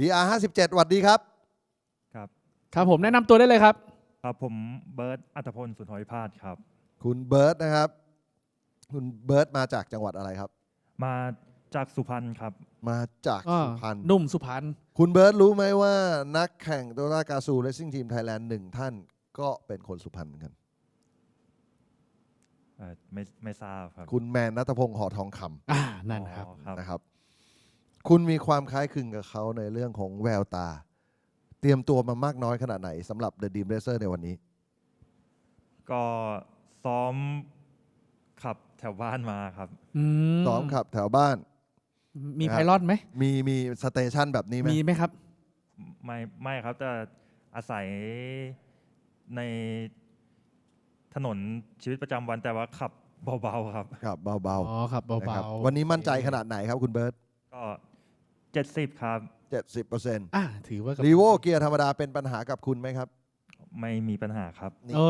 DR 57สวัสดีครับ ครับ ครับผมแนะนำตัวได้เลยครับ ครับผมเบิร์ตอัตพลสุนทรวิพาสครับ คุณเบิร์ตนะครับ คุณเบิร์ตมาจากจังหวัดอะไรครับ มาจากสุพรรณครับ มาจากอ่าสุพรรณนุ่มสุพรรณ คุณเบิร์ตรู้ไหมว่านักแข่งโตโยต้ากาซูเรซิ่งทีมไทยแลนด์หนึ่งท่านก็เป็นคนสุพรรณเหมือนกัน เอ่อไม่ไม่ทราบครับคุณแมนนัทพงศ์หอทองคำอ่า นั่นครับอ๋อครับนะครับ คุณมีความคล้ายคลึงกับเขาในเรื่องของแววตา เตรียมตัวมามากน้อยขนาดไหนสำหรับ The Dream Racer ในวันนี้ ก็ซ้อมขับแถวบ้านมาครับอืมซ้อมขับแถวบ้าน มีครับไพลอตไหม มีมีสเตชันแบบนี้ไหมมีไหมครับ ไม่ไม่ครับแต่อาศัยในถนนชีวิตประจำวันแต่ว่าขับเบาๆครับ ครับเบาอ๋อครับๆนะคเบารับๆวันนี้มั่นใจขนาดไหนครับคุณเบิร์ตก็ เจ็ดสิบครับ 70เปอร์เซ็นต์อ่าถือว่ากับรีโวเกียร์ธรรมดาเป็นปัญหากับคุณไหมครับ ไม่มีปัญหาครับ นี่ เอ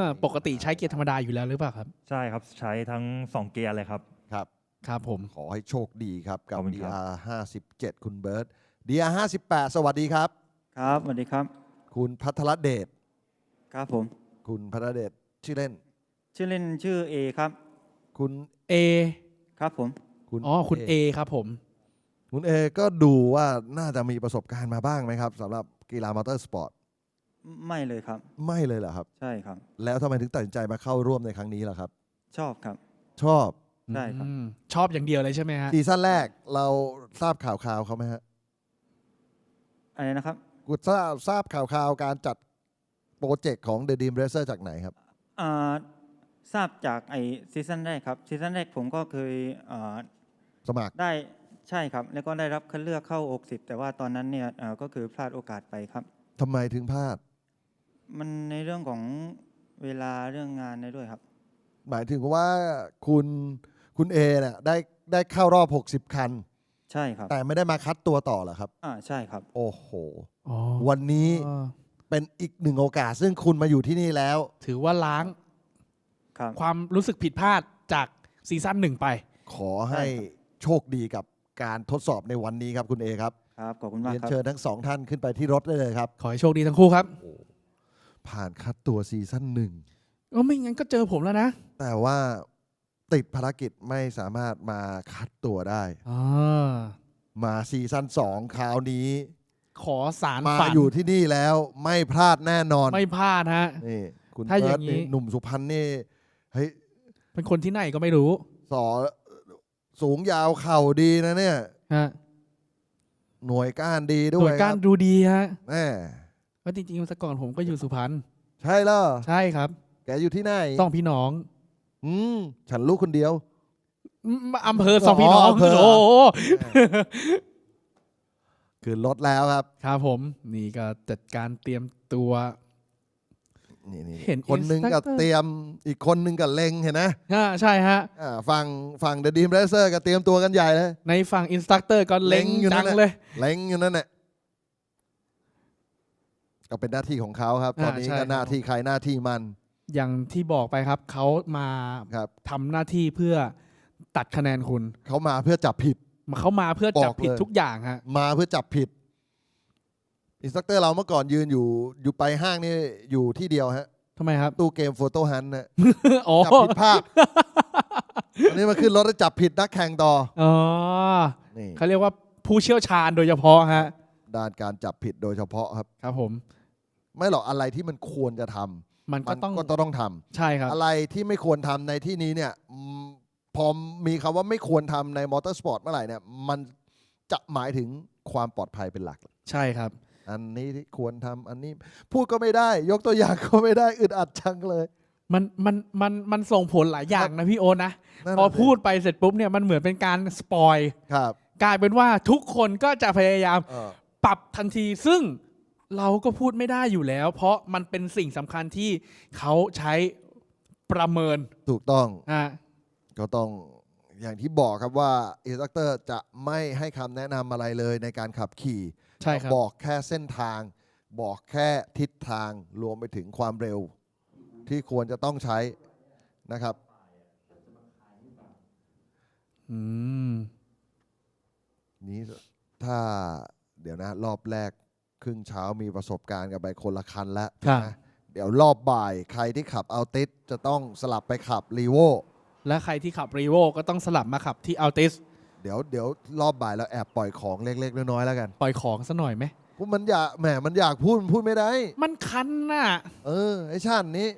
อ ปกติใช้เกียร์ธรรมดาอยู่แล้วหรือเปล่าครับ ใช่ครับใช้ทั้งสองเกียร์เลยครับ ครับ ครับผม ขอให้โชคดีครับ กับ ขอบคุณครับ DR 57คุณเบิร์ต DR 58สวัสดีครับ ครับสวัสดีครับ คุณพัทรเดชครับผม คุณพัทรเดชชื่อเล่น ชื่อเล่นชื่อเอครับ คุณ A ครับผม คุณ อ๋อ คุณ A ครับผม คุณเอก็ดูว่าน่าจะมีประสบการณ์มาบ้างไหมครับสำหรับกีฬามอเตอร์สปอร์ตไม่เลยครับ ไม่เลยเหรอครับ ใช่ครับ แล้วทำไมถึงตัดสินใจมาเข้าร่วมในครั้งนี้ล่ะครับ ชอบครับ ชอบใช่ครับ อืมชอบอย่างเดียวเลยใช่ไหมฮะ ซีซั่นแรกเราทราบข่าวข่าวๆเขาไหมฮะอะไรนะครับ กูทราบทราบข่าวข่าวๆการจัดโปรเจกต์ของ The Dream Racer จากไหนครับ อ่าทราบจากไอซีซั่นแรกครับซีซั่นแรกผมก็เคยอ่าสมัครได้ ใช่ครับ แล้วก็ได้รับคัดเลือกเข้า 60 แต่ว่าตอนนั้นเนี่ยอ่าก็คือพลาดโอกาสไปครับ ทำไมถึงพลาด มันในเรื่องของเวลาเรื่องงานในด้วยครับ หมายถึงว่าคุณคุณเอเนี่ยได้ได้เข้ารอบ 60 คัน ใช่ครับแต่ไม่ได้มาคัดตัวต่อเหรอครับ อ่าใช่ครับ โอ้โห อ๋อวันนี้อ๋อเป็นอีกหนึ่งโอกาส ซึ่งคุณมาอยู่ที่นี่แล้ว ถือว่าล้างครับ ความรู้สึกผิดพลาดจากซีซั่นหนึ่งไป ขอให้โชคดีกับ การทดสอบในวันนี้ครับคุณเอครับครับขอบคุณมากเรียนครับ เชิญทั้งสองท่านขึ้นไปที่รถได้เลยครับ ขอให้โชคดีทั้งคู่ครับผ่านคัดตัวซีซั่นหนึ่งเออไม่งั้นก็เจอผมแล้วนะแต่ว่าติดภารกิจไม่สามารถมาคัดตัวได้อ๋อมาซีซั่นสองคราวนี้ ขอสารมาฝันอยู่ที่นี่แล้วไม่พลาดแน่นอนไม่พลาดฮะ นี่คุณถ้าอเบิย่าร์ตงนี้ นี่หนุ่มสุพรรณนี่เฮ้ยเป็นคนที่ไหนก็ไม่รู้ สอ สูงยาวเข่าดีนะเนี่ย ฮะหน่วยก้านดีหด้น่ววยยคการัรบดูดีฮะแน่เพราะจริงๆเมื่อก่อนผมก็อยู่สุพรรณใช่แล้วใช่ครับ แกอยู่ที่ไหนต้องพี่น้องอืมฉันลูกคนเดียว อืมอำเภอสองพี่น้องอ๋ออำเภอ โอ้โหคือรถแล้วครับ ครับผม นี่ก็จัดการเตรียมตัว นี่นี่เห็นคนหนึ่งกับ instructor เตรียม อีกคนหนึ่งกับเล็งเห็นนะฮะใช่ฮะอ่าฝั่งฝั่งเดอะดีมเรเซอร์ก็เตรียมตัวกันใหญ่เลยในฝั่งอินสตัคเตอร์ก็เล็งเล็งอยู่นั่จันงแหละเลยเล็งอยู่นั่นแหละก็เป็นหน้าที่ของเขาครับ ตอนนี้อ่าใช่ก็หน้าที่ใครหน้าที่มัน อย่างที่บอกไปครับเขามาครับทำหน้าที่เพื่อตัดคะแนนคุณ เขามาเพื่อจับผิดเขามาเพื่อจับบอกผิดเลยทุกอย่างฮะมาเพื่อจับผิดอินสตัคเตอร์เราเมื่อก่อนยืนอยู่อยู่ไปห้างนี่อยู่ที่เดียวฮะ ทำไมครับ ตู้เกมโฟโต้ฮันนะอ๋อ จับผิดภาพ อันนี้มาขึ้นรถแล้วจับผิดนักแข่งต่อ อ๋อ นี่เขาเรียกว่าผู้เชี่ยวชาญโดยเฉพาะฮะ ด้านการจับผิดโดยเฉพาะครับ ครับผม ไม่หรอกอะไรที่มันควรจะทำมันมัก็นต้องก็ต้องทำใช่ครับ อะไรที่ไม่ควรทำในที่นี้เนี่ยอืมพอมีคำว่าไม่ควรทำในมอเตอร์สปอร์ตเมื่อไหร่เนี่ย มันจะหมายถึงความปลอดภัยเป็นหลัก ใช่ครับ อันนี้ที่ควรทำอันนี้ พูดก็ไม่ได้ ยกตัวอย่างก็ไม่ได้อึดอัดจังเลย มันมันมันมันส่งผลหลายอย่างนะพี่โอตนะนั่นพอน่ะสิพูดไปเสร็จปุ๊บเนี่ยมันเหมือนเป็นการสปอยครับกลายเป็นว่าทุกคนก็จะพยายามเออปรับทันทีซึ่งเราก็พูดไม่ได้อยู่แล้ว เพราะมันเป็นสิ่งสำคัญที่เขาใช้ประเมินถูกต้องอะก็ต้องอย่างที่บอกครับว่าอินสตรัคเตอร์จะไม่ให้คำแนะนำอะไรเลยในการขับขี่ ใช่ครับ บอกแค่เส้นทาง บอกแค่ทิศทางรวมไปถึงความเร็ว ที่ควรจะต้องใช้นะครับ อืม นี้ถ้าเดี๋ยวดี๋ยวนะ รอบแรกครึ่งเช้ามีประสบการณ์กันไปคนละคันแล้วครับ นะเดี๋ยวรอบบ่ายใครที่ขับเอาติสจะต้องสลับไปขับรีโวและใครที่ขับรีโวก็ต้องสลับมาขับที่อัลติส เดี๋ยวเดี๋ยวรอบบ่ายเราแอบปล่อยของเล็ก ๆ น้อยๆแล้วกันปล่อยของซะหน่อยไหมเพราะมันอยากแหมมันอยากพูดมันพูดไม่ได้ มันคันน่ะ เออไอ้ชาตินี้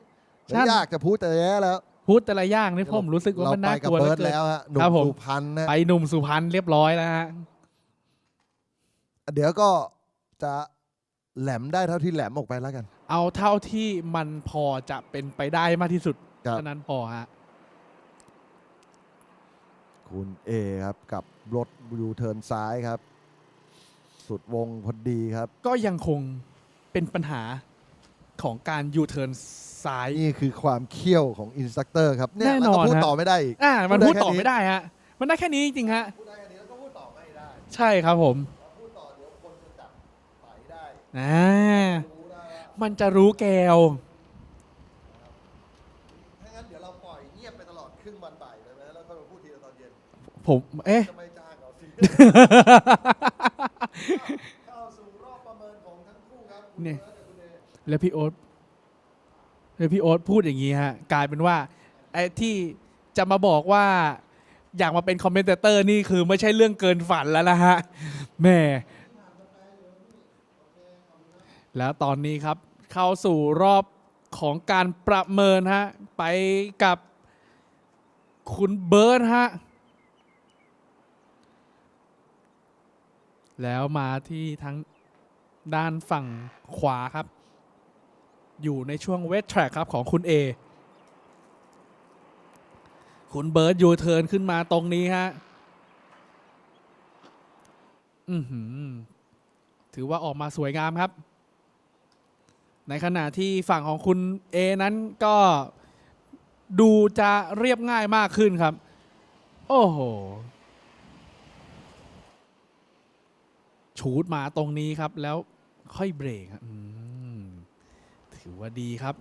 ชาติอยากจะพูดแต่แย่แล้วพูดแต่ละอย่างนี่ผมรู้สึกว่าเรามันไปน่ากักบลัวเหเบิลืร์อดเกิน แล้วฮะหนุ่ครับมผม สุพรรณนะไปหนุ่มสุพรรณเรียบร้อยแล้วฮะ เดี๋ยวก็จะแหลมได้เท่าที่แหลมออกไปแล้วกัน เอาเท่าที่มันพอจะเป็นไปได้มากที่สุดครับ เท่านั้นพอฮะ คุณเอครับกับรถยูเทิร์นซ้ายครับ สุดวงพอดีครับ ก็ยังคงเป็นปัญหาของการยูเทิร์นซ้าย นี่คือความเขี้ยวของอินสตัคเตอร์ครับเนี่ยแน่มันนก็อนพูดฮะต่อไม่ได้อีก อ่ามันพูพูดดได้ต่อแค่นี้ไม่ได้ฮะ มันได้แค่นี้จริงๆฮะ พูดได้แค่นี้แล้วก็พูดต่อไม่ได้ใช่ครับผมพูดต่อเดี๋ยวคนจะจับไปได้อ่ารู้ได้ว่ามันจะรู้แกว ผมเอ๊ะ จะไม่จ้างเราสิ เข้าสู่รอบประเมินของทั้งคู่ครับคุณเนี่ยบิร์ดกับคุณเอแล้วพี่โอ๊ตแล้วพี่โอ๊ตพูดอย่างนี้ฮะ กลายเป็นว่าไอ้ที่จะมาบอกว่า อยากมาเป็นคอมเมนเตอร์นี่คือไม่ใช่เรื่องเกินฝันแล้วนะฮะแหม่แล้วตอนนี้ครับ เข้าสู่รอบของการประเมินฮะ ไปกับคุณเบิร์ดฮะ แล้วมาที่ทั้งด้านฝั่งขวาครับ อยู่ในช่วงเวทแทร็กครับของคุณเอคุณเบิร์ดยูเทิร์นขึ้นมาตรงนี้ฮะ อือหือ ถือว่าออกมาสวยงามครับ ในขณะที่ฝั่งของคุณเอนั้นก็ดูจะเรียบง่ายมากขึ้นครับ โอ้โห ชูดมาตรงนี้ครับ แล้วค่อยเบรกครับอืมถือว่าดีครับ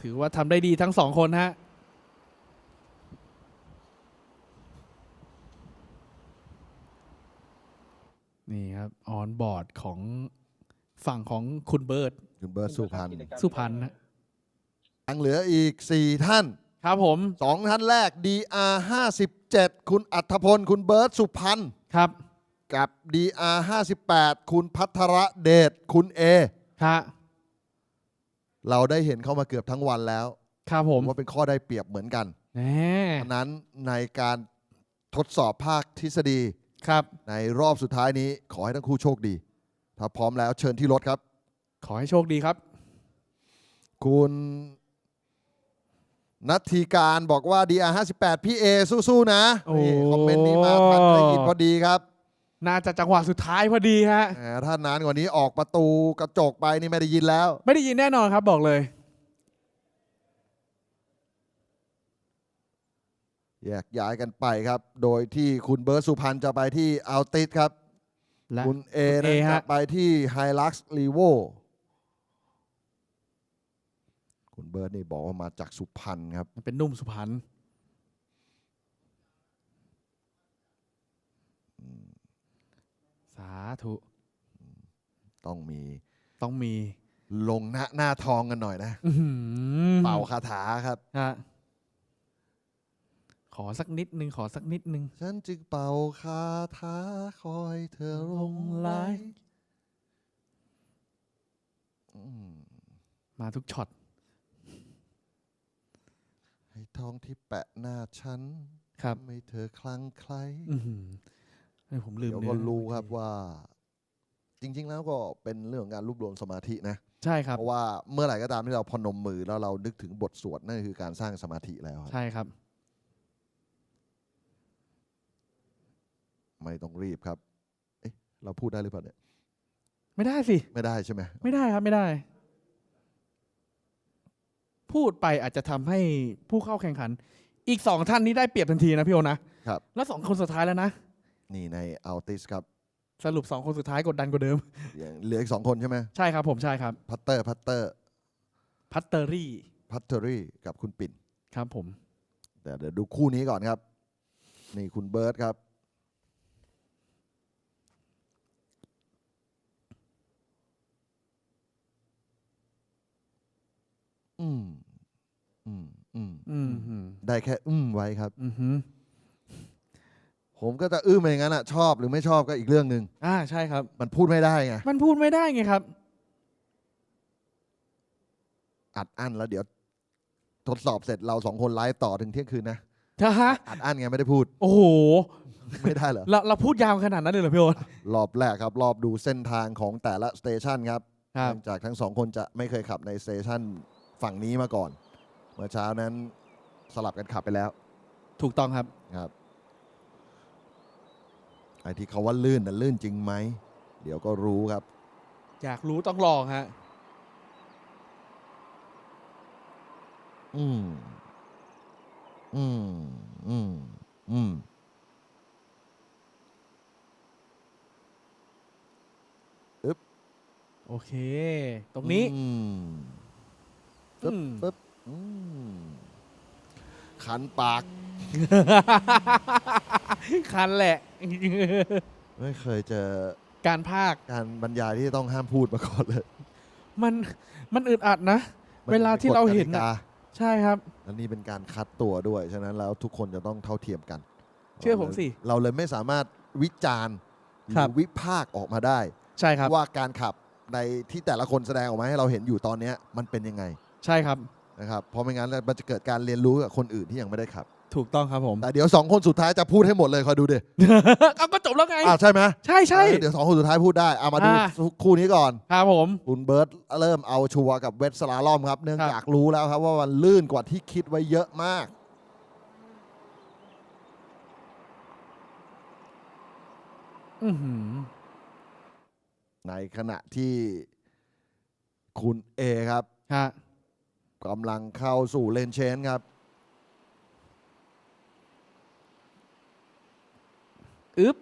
ถือว่าทำได้ดีทั้งสองคนฮะนี่ครับ ออนบอร์ดของฝั่งของคุณเบิร์ตคุณเบิร์ดสุพรรณสุพรรณนะยังเหลืออีก 4 ท่าน ครับผมสองท่านแรก DR 57 คุณอัธพล คุณเบิร์ดสุพรรณครับ กับ DR 58คุณพัทรเดชคุณเอฮะเราได้เห็นเข้ามาเกือบทั้งวันแล้วครับผมว่าเป็นข้อได้เปรียบเหมือนกันแหมฉะนั้นในการทดสอบภาคทฤษฎีครับ ในรอบสุดท้ายนี้ขอให้ทั้งคู่โชคดี ถ้าพร้อมแล้วเชิญที่รถครับ ขอให้โชคดีครับ คุณนัทธีการบอกว่า DR 58 พี่เอสู้ๆนะโอ้นี่คอมเมนต์นี้มาทันได้ยินพอดีครับ น่าจะจังหวะสุดท้ายพอดีฮะแหมถ้านานกว่านี้ออกประตูกระจกไปนี่ไม่ได้ยินแล้ว ไม่ได้ยินแน่นอนครับบอกเลย แยกย้ายกันไปครับ โดยที่คุณเบิร์ดสุพรรณจะไปที่อัลติสครับ และ คุณเอคุณนะ A จะฮะ ไปที่ไฮลักซ์ลีโวคุณเบิร์ดนี่บอกว่ามาจากสุพรรณครับมันเป็นนุ่มสุพรรณาธุต้องมีต้องมีลงหน้าหน้าทองกันหน่อยนะอื้อหือเป่าคาถาครับฮะขอสักนิดนึงขอสักนิดนึงฉันจึงเป่าคาถาคอยเธอลงไหลอืมมาทุกช็อตให้ทองที่แปะหน้าฉันครับทำให้เธอคลั่งไคล้อือหือเฮ้ย ผมลืมเดี๋ยวเนื้ก็อรู้ครับว่า จริง ๆ แล้วก็เป็นเรื่องของการรวบรวมสมาธินะใช่ครับเพราะว่าเมื่อไหร่ก็ตามที่เราพนมมือแล้วเรานึกถึงบทสวดนั่นคือการสร้างสมาธิแล้วครับใช่ครับ ไม่ต้องรีบครับ เอ๊ะเราพูดได้หรือเปล่าเนี่ยไม่ได้สิไม่ได้ใช่ไหมไม่ได้ครับไม่ได้ พูดไปอาจจะทำให้ผู้เข้าแข่งขัน อีกสองท่านนี้ได้เปรียบทันทีนะพี่โอนะครับ แล้วสองคนสุดท้ายแล้วนะ นี่ในอัลติสครับสรุป 2 คนสุดท้ายกดดันกว่าเดิมเหลืออีกสองคนใช่ไหมใช่ครับผมใช่ครับ พัตเตอร์พัตเตอร์พัตเตอรี่พัตเตอรี่กับคุณปิ่นครับผม แต่เดี๋ยวดูคู่นี้ก่อนครับ นี่คุณเบิร์ตครับ อืม อืม อืม อืมได้แค่ อืมไว้ครับ อือ ผมก็จะอึ้มไปอย่างนั้นอะชอบหรือไม่ชอบก็อีกเรื่องหนึ่งอ่าใช่ครับ มันพูดไม่ได้ไงมันพูดไม่ได้ไงครับ อัดอั้นแล้วเดี๋ยว ทดสอบเสร็จเราสองคนไลฟ์ต่อถึงเที่ยงคืนนะจะฮะ อัดอั้นไงไม่ได้พูด โอ้โห ไม่ได้เหรอเราเราพูดยาวขนาดนั้นเลยเหรอพี่โอ๊ต รอบแรกครับ รอบดูเส้นทางของแต่ละสเตชันครับครับ เนื่องจากทั้งสองคนจะไม่เคยขับในสเตชันฝั่งนี้มาก่อน เมื่อเช้านั้นสลับกันขับไปแล้วถูกต้องครับครับ ไอ้ที่เขาว่าลื่นน่ะลื่นจริงไหม เดี๋ยวก็รู้ครับ อยากรู้ต้องลองฮะ อืม อืม อืม อืมโอเค ตรงนี้อืมปึ๊บอืมปึ๊บอืม ขันปาก คันแหละ ไม่เคยเจอการภาค การบรรยายที่ต้องห้ามพูดมาก่อนเลย มันมันอึดอัดนะมันเวลาที่เราเห็นกฎกน่ะติกใช่ครับาอันนี้เป็นการคัดตัวด้วย ฉะนั้นแล้วทุกคนจะต้องเท่าเทียมกัน เชื่อผมสิ เราเลยไม่สามารถวิจารณ์หรืครัอบวิพากษ์ออกมาได้ ใช่ครับว่าการขับในที่แต่ละคนแสดงออกมาให้เราเห็นอยู่ตอนเนี้ยมันเป็นยังไง ใช่ครับนะครับ เพราะไม่งั้นแล้วมันจะเกิดการเรียนรู้กับคนอื่นที่ยังไม่ได้ขับ ถูกต้องครับผมแต่เดี๋ยวสองคนสุดท้ายจะพูดให้หมดเลยคอยดูดิเอาก็จบแล้วไงอ่าใช่ไหมใช่ใช่เออเดี๋ยวสองคนสุดท้ายพูดได้เอามาดูอ่าคู่นี้ก่อนครับผมคุณเบิร์ตเริ่มเอาชัวร์กับเวทสลาลอมครับ เนื่องครับจากรู้แล้วครับว่ามันลื่นกว่าที่คิดไว้เยอะมากอือหือในขณะที่คุณเอครับฮะกำลังเข้าสู่เลนเชนครับ อึ๊บ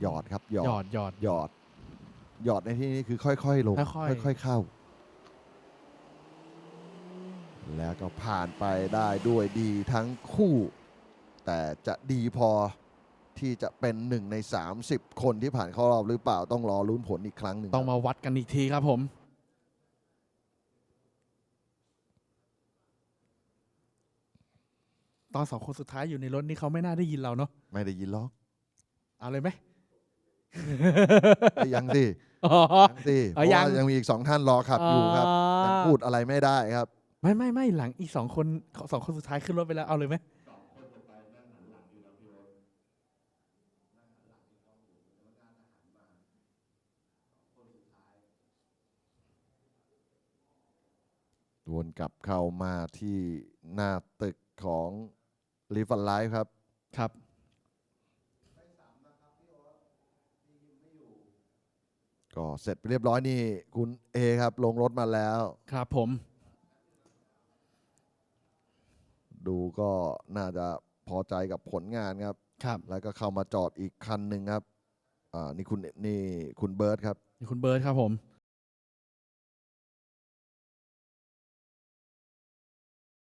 หยอดครับหยอหยอดดหยอด หยอด หยอดในที่นี้คือค่อยๆลงค่อยๆค่อยๆเข้า แล้วก็ผ่านไปได้ด้วยดีทั้งคู่ แต่จะดีพอที่จะเป็นหนึ่งใน 30 คนที่ผ่านเข้ารอบหรือเปล่าต้องรอลุ้นผลอีกครั้งหนึ่งต้องมาวัดกันอีกทีครับผม ตอนสองคนสุดท้ายอยู่ในรถนี่เขาไม่น่าได้ยินเราเนาะไม่ได้ยินหรอกเอาเลยไหมเอ้ยยังสิอ๋อ ยังสิเพอ๋อราะยัว่างยังมีอีกสองท่านรอขับอยู่ครับยังพูดอะไรไม่ได้ครับ ไม่ไม่ไม่หลังอีกสองคนสองคนสุดท้ายขึ้นรถไปแล้วเอาเลยไหมวนกลับเข้ามาที่หน้าตึกของ ลิฟันไลฟ์ครับ ครับก็เสร็จไปเรียบร้อยนี่ คุณเอครับ ลงรถมาแล้ว ครับผม ดูก็น่าจะพอใจกับผลงานครับ ครับ แล้วก็เข้ามาจอดอีกคันหนึ่งครับ อ่า นี่คุณนี่คุณเบิร์ตครับ นี่คุณเบิร์ดครับผม